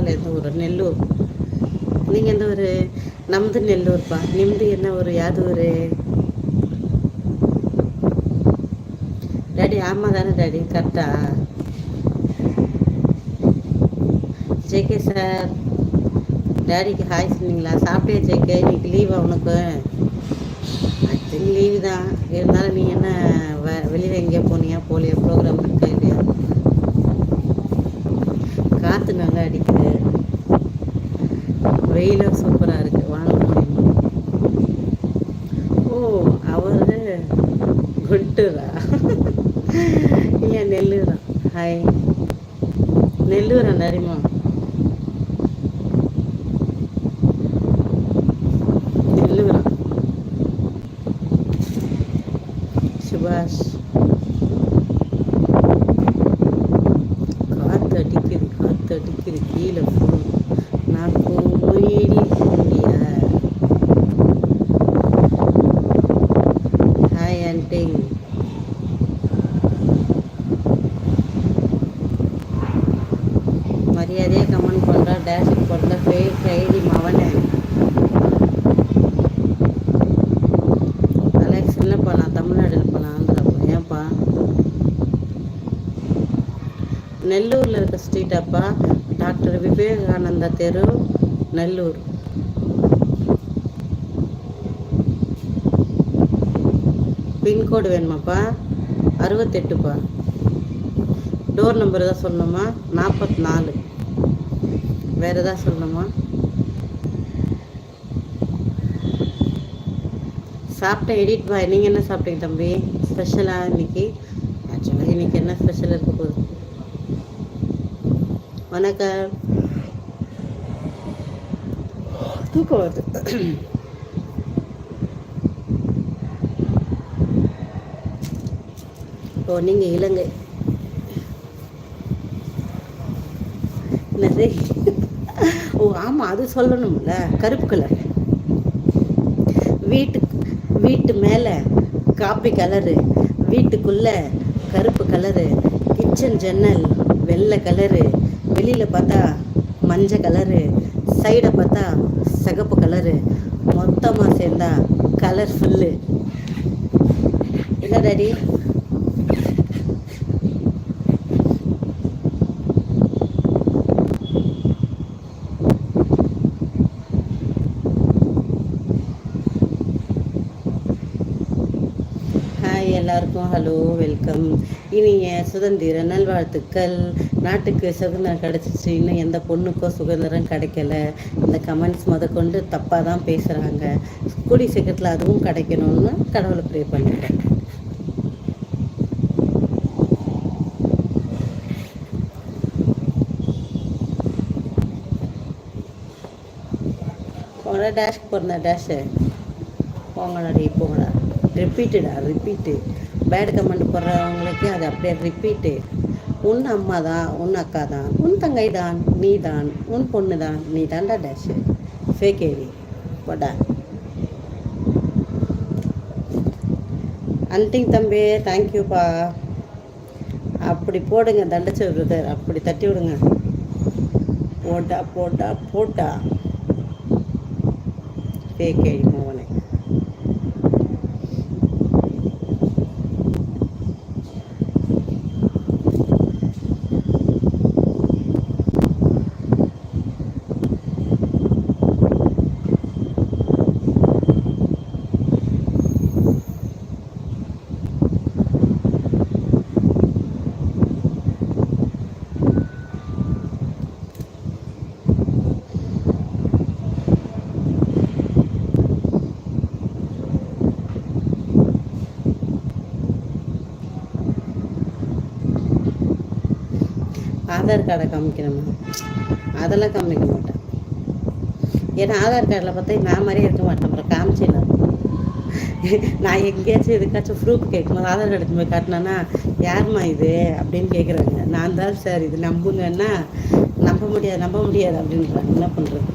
கேரளாவில் எந்த ஊர் நெல்லூர். நீங்கள் எந்த ஊர்? நம்து நெல்லூர்ப்பா. நிம்து என்ன ஊர்? யாது ஊர்? டாடி ஆமாம் தானே டாடி. கரெக்டா ஜேகே சார். டேடிக்கு ஹாய் சொன்னீங்களா? சாப்பிட்டே ஜேகே இன்னைக்கு லீவ் அவனுக்கு ஐ லீவு தான். இருந்தாலும் நீ என்ன வெ வெளியில் எங்கேயோ போனியா? போலியா ப்ரோக்ராம் இருக்கா இல்லையா? காற்று நல்லா குண்டூரா இல்லை நெல்லூரா ஹாய். நெல்லூரா நரிமா. நெல்லூரா சுபாஷ். காற்று அடிக்குது காற்று அடிக்குது. மரியாதையாக கமெண்ட் பண்ணுறா டேஷ் போடுற ஃபேக் ஐடி மவனே. அலெக்ஸ் போகலாம் தமிழ்நாட்டில் போகலாம் ஆந்திரா ஏன்ப்பா நெல்லூரில் இருக்க ஸ்ட்ரீட்டாப்பா டாக்டர் விவேகானந்தா தெரு நெல்லூர். பின்கோடு வேணுமாப்பா? அறுபத்தெட்டுப்பா. டோர் நம்பர் தான் சொல்லணுமா? நாற்பத்தி நாலு வேறு எதாவது சொல்லணுமா? சாப்பிட்டேன் எடிட் பாய் நீங்கள் என்ன சாப்பிட்டீங்க தம்பி? ஸ்பெஷலாக இன்னைக்கு? ஆக்சுவலாக இன்னைக்கு என்ன ஸ்பெஷல் இருக்க போகுது? வணக்கம். தூக்கம் வருது. ஓ நீங்கள் இலங்கை என்னது? ஓ ஆமாம் அது சொல்லணும்ல கருப்பு கலர் வீட்டு வீட்டு மேலே காப்பி கலரு வீட்டுக்குள்ளே கருப்பு கலரு கிச்சன் ஜன்னல் வெள்ளை கலரு வெளியில் பார்த்தா மஞ்சள் கலரு சைடை பார்த்தா சிகப்பு கலரு மொத்தமாக சேர்ந்தா கலர் ஃபுல்லு என்ன டாடி ஹாய் எல்லாருக்கும் ஹலோ வெல்கம். இனிய சுதந்திர நல்வாழ்த்துக்கள். நாட்டுக்கு சுதந்திரம் கிடச்சிச்சு. இன்னும் எந்த பொண்ணுக்கோ சுதந்திரம் கிடைக்கல. இந்த கமெண்ட்ஸ் முதற்கொண்டு தப்பாக தான் பேசுகிறாங்க கூடி சீக்கிரத்தில் அதுவும் கிடைக்கணும்னு கடவுளை ப்ரே பண்ணிட்டேன் போன டேஷ்க்கு போகிறேன் டேஷு போங்கடா டே போங்கடா. ரிப்பீட்டுடா ரிப்பீட்டு பேட் கமெண்ட் போடுறவங்களுக்கு அது அப்படியே ரிப்பீட்டு உன் அம்மா தான் உன் அக்கா தான் உன் தங்கை தான் நீ தான் உன் பொண்ணு தான் நீ தான்டா டேஷு ஃபே ஏடி போடா அன்டிங் தம்பி தேங்க்யூப்பா அப்படி போடுங்க தண்டச்சு பிரதர் அப்படி தட்டி விடுங்க. போட்டா போட்டா போட்டா. Fake ID மோகனே. ஆதார் கார்டை காமிக்கணுமா? அதெல்லாம் காமிக்க மாட்டேன். ஏன்னா ஆதார் கார்டில் பார்த்தா நான் மாதிரியே இருக்க மாட்டேன். அப்புறம் காமிச்சிடலாம் நான் எங்கேயாச்சும் எதுக்காச்சும் ப்ரூஃப் கேட்கும்போது ஆதார் கார்டு போய் காட்டினேன்னா யாரும்மா இது? அப்படின்னு கேட்குறாங்க நான் தான் சார் இது நம்புங்கன்னா நம்ப முடியாது நம்ப முடியாது அப்படின்றாங்க. என்ன பண்ணுறது